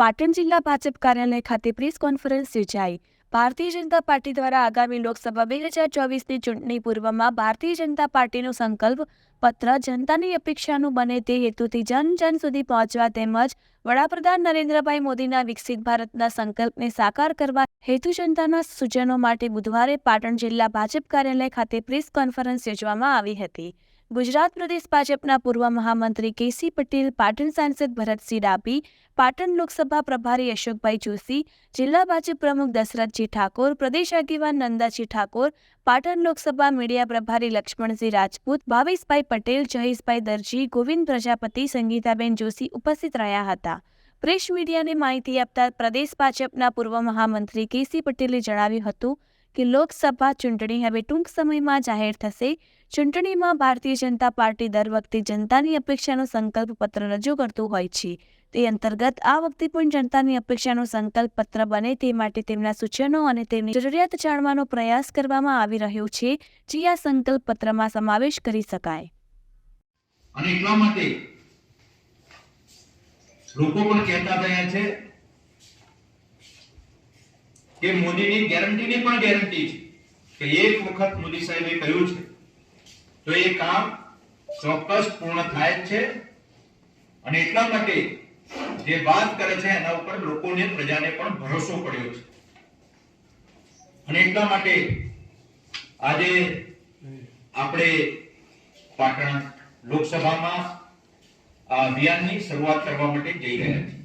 પાટણ જિલ્લા ભાજપ કાર્યાલય ખાતે પ્રેસ કોન્ફરન્સ યોજાઈ. ભારતીય જનતા પાર્ટી દ્વારા આગામી લોકસભા બે હજાર ચોવીસની ચૂંટણી પૂર્વમાં ભારતીય જનતા પાર્ટીનો સંકલ્પ પત્ર જનતાની અપેક્ષાનું બને તે હેતુથી જન જન સુધી પહોંચવા તેમજ વડાપ્રધાન નરેન્દ્રભાઈ મોદીના વિકસિત ભારતના સંકલ્પને સાકાર કરવા હેતુ જનતાના સૂચનો માટે બુધવારે પાટણ જિલ્લા ભાજપ કાર્યાલય ખાતે પ્રેસ કોન્ફરન્સ યોજવામાં આવી હતી. ગુજરાત પ્રદેશ ભાજપના પૂર્વ મહામંત્રી કેસી પટેલ, પાટણ સાંસદ ભરતસિંહ ડાભી, પાટણ લોકસભા પ્રભારી અશોકભાઈ જોશી, જિલ્લા ભાજપ પ્રમુખ દશરથજી ઠાકોર, પ્રદેશ આગેવાન નંદાજી ઠાકોર, પાટણ લોકસભા મીડિયા પ્રભારી લક્ષ્મણસિંહ રાજપૂત, ભાવેશભાઈ પટેલ, જયેશભાઈ દરજી, ગોવિંદ પ્રજાપતિ, સંગીતાબેન જોશી ઉપસ્થિત રહ્યા હતા. પ્રેસ મીડિયાને માહિતી આપતા પ્રદેશ ભાજપના પૂર્વ મહામંત્રી કેસી પટેલે જણાવ્યું હતું કે લોકસભા ચૂંટણી હવે ટૂંક સમયમાં જાહેર થશે. ચૂંટણીમાં ભારતીય જનતા પાર્ટી દર વખતે જનતાની અપેક્ષાનો સંકલ્પ પત્ર રજૂ કરતું હોય છે. તે અંતર્ગત આ વખતે પણ જનતાની અપેક્ષાનો સંકલ્પ પત્ર બને તે માટે તેમના સૂચનો અને તેમની જરૂરિયાત જાણવાનો પ્રયાસ કરવામાં આવી રહ્યો છે, જે આ સંકલ્પ પત્રમાં સમાવેશ કરી શકાય. અને એટલા માટે લોકો પણ કહેતા થયા છે કે મોદીની ગેરંટીની પણ ગેરંટી છે. કે એક વખત મોદી સાહેબે કહ્યું છે તો એ કામ ચોક્કસ પૂર્ણ થાય જ છે અને એટલા માટે જે વાત કરે છે એના ઉપર લોકોને પ્રજાને પણ ભરોસો પડ્યો છે. અને એટલા માટે આજે આપણે પાટણ લોકસભામાં આ અભિયાનની શરૂઆત કરવા માટે જઈ રહ્યા છીએ.